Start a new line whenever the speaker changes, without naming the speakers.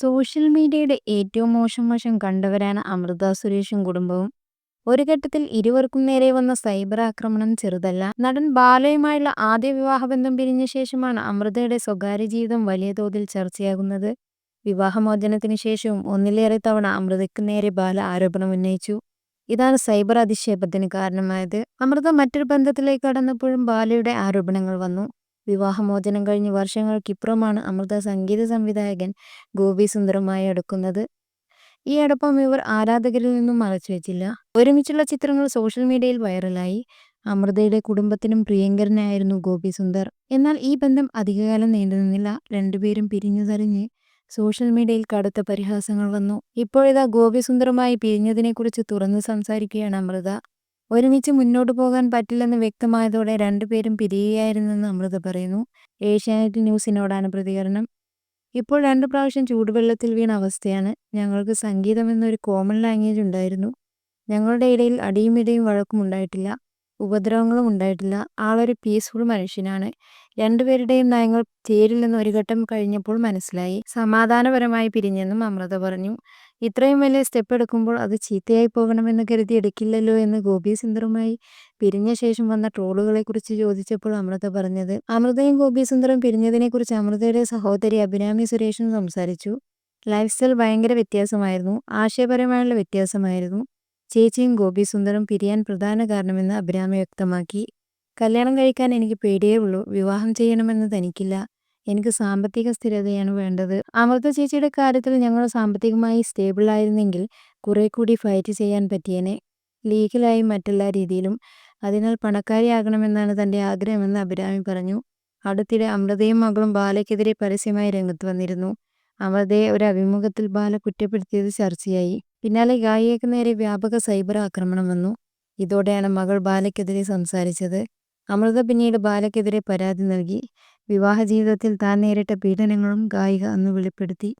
Social മീഡിയയുടെ ഏറ്റവും മോശം വശം കണ്ടവരാണ് അമൃത സുരേഷും കുടുംബവും. ഒരു ഘട്ടത്തിൽ ഇരുവർക്കും നേരെ വന്ന സൈബർ ആക്രമണം ചെറുതല്ല. നടൻ ബാലയുമായുള്ള ആദ്യ വിവാഹബന്ധം പിരിഞ്ഞ ശേഷമാണ് അമൃതയുടെ സ്വകാര്യ ജീവിതം വലിയ തോതിൽ ചർച്ചയാകുന്നത്. വിവാഹമോചനത്തിന് ശേഷവും ഒന്നിലേറെ തവണ അമൃതയ്ക്ക് നേരെ ബാല ആരോപണം ഉന്നയിച്ചു. ഇതാണ് സൈബർ അധിക്ഷേപത്തിന് കാരണമായത്. അമൃത മറ്റൊരു ബന്ധത്തിലേക്ക് കടന്നപ്പോഴും ബാലയുടെ ആരോപണങ്ങൾ വന്നു. വിവാഹമോചനം കഴിഞ്ഞ് വർഷങ്ങൾക്കിപ്പുറമാണ് അമൃത സംഗീത സംവിധായകൻ ഗോപി സുന്ദരമായി അടുക്കുന്നത്. ഈ അടുപ്പം ഇവർ ആരാധകരിൽ നിന്നും മറച്ചു വെച്ചില്ല ഒരുമിച്ചുള്ള ചിത്രങ്ങൾ സോഷ്യൽ മീഡിയയിൽ വൈറലായി. അമൃതയുടെ കുടുംബത്തിനും പ്രിയങ്കരനായിരുന്നു ഗോപി സുന്ദർ. എന്നാൽ ഈ ബന്ധം അധികകാലം നീണ്ടുനിന്നില്ല. രണ്ടുപേരും പിരിഞ്ഞു തരിഞ്ഞ് സോഷ്യൽ മീഡിയയിൽ കടുത്ത പരിഹാസങ്ങൾ വന്നു. ഇപ്പോഴിതാ ഗോപി സുന്ദറുമായി പിരിഞ്ഞതിനെക്കുറിച്ച് തുറന്നു സംസാരിക്കുകയാണ് അമൃത. ഒരുമിച്ച് മുന്നോട്ട് പോകാൻ പറ്റില്ലെന്ന് വ്യക്തമായതോടെ രണ്ടുപേരും പിരിയുകയായിരുന്നെന്ന് അമൃത പറയുന്നു. ഏഷ്യാനെറ്റ് ന്യൂസിനോടാണ് പ്രതികരണം. ഇപ്പോൾ രണ്ടു പ്രാവശ്യം ചൂടുവെള്ളത്തിൽ വീണ അവസ്ഥയാണ്. ഞങ്ങൾക്ക് സംഗീതം എന്നൊരു കോമൺ ലാംഗ്വേജ് ഉണ്ടായിരുന്നു. ഞങ്ങളുടെ ഇടയിൽ അടിയും ഇടയും വഴക്കും ഉണ്ടായിട്ടില്ല. ഉപദ്രവങ്ങളും ഉണ്ടായിട്ടില്ല. ആളൊരു പീസ്ഫുൾ മനുഷ്യനാണ്. രണ്ടുപേരുടെയും നയങ്ങൾ ചേരില്ലെന്ന് ഒരു ഘട്ടം കഴിഞ്ഞപ്പോൾ മനസ്സിലായി. സമാധാനപരമായി പിരിഞ്ഞെന്നും അമൃത പറഞ്ഞു. ഇത്രയും വലിയ സ്റ്റെപ്പ് എടുക്കുമ്പോൾ അത് ചീത്തയായി പോകണമെന്ന് കരുതി എടുക്കില്ലല്ലോ എന്ന് ഗോപി സുന്ദറുമായി പിരിഞ്ഞ ശേഷം വന്ന ട്രോളുകളെ കുറിച്ച് ചോദിച്ചപ്പോൾ അമൃത പറഞ്ഞത്. അമൃതയും ഗോപി സുന്ദറും പിരിഞ്ഞതിനെക്കുറിച്ച് അമൃതയുടെ സഹോദരി അഭിരാമി സുരേഷും സംസാരിച്ചു. ലൈഫ് സ്റ്റൈൽ ഭയങ്കര വ്യത്യാസമായിരുന്നു. ആശയപരമായുള്ള വ്യത്യാസമായിരുന്നു. ചേച്ചിയും ഗോപി സുന്ദരം പിരിയാൻ പ്രധാന കാരണമെന്ന് അഭിരാമി വ്യക്തമാക്കി. കല്യാണം കഴിക്കാൻ എനിക്ക് പേടിയേ ഉള്ളൂ. വിവാഹം ചെയ്യണമെന്ന് തനിക്കില്ല. എനിക്ക് സാമ്പത്തിക സ്ഥിരതയാണ് വേണ്ടത്. അമൃത ചേച്ചിയുടെ കാര്യത്തിൽ ഞങ്ങൾ സാമ്പത്തികമായി സ്റ്റേബിൾ ആയിരുന്നെങ്കിൽ കുറെ കൂടി ഫൈറ്റ് ചെയ്യാൻ പറ്റിയേനെ. ലീഗലായി മറ്റെല്ലാ രീതിയിലും. അതിനാൽ പണക്കാരിയാകണമെന്നാണ് തന്റെ ആഗ്രഹമെന്ന് അഭിരാമി പറഞ്ഞു. അടുത്തിടെ അമൃതയും മകളും ബാലയ്ക്കെതിരെ പരസ്യമായി രംഗത്ത് വന്നിരുന്നു. അമൃതയെ ഒരു അഭിമുഖത്തിൽ ബാല കുറ്റപ്പെടുത്തിയത് ചർച്ചയായി. പിന്നാലെ ഗായികയ്ക്ക് നേരെ വ്യാപക സൈബർ ആക്രമണം വന്നു. ഇതോടെയാണ് മകൾ ബാലയ്ക്കെതിരെ സംസാരിച്ചത്. അമൃത പിന്നീട് ബാലയ്ക്കെതിരെ പരാതി നൽകി. വിവാഹ ജീവിതത്തിൽ താൻ നേരിട്ട പീഡനങ്ങളും ഗായിക അന്ന് വെളിപ്പെടുത്തി.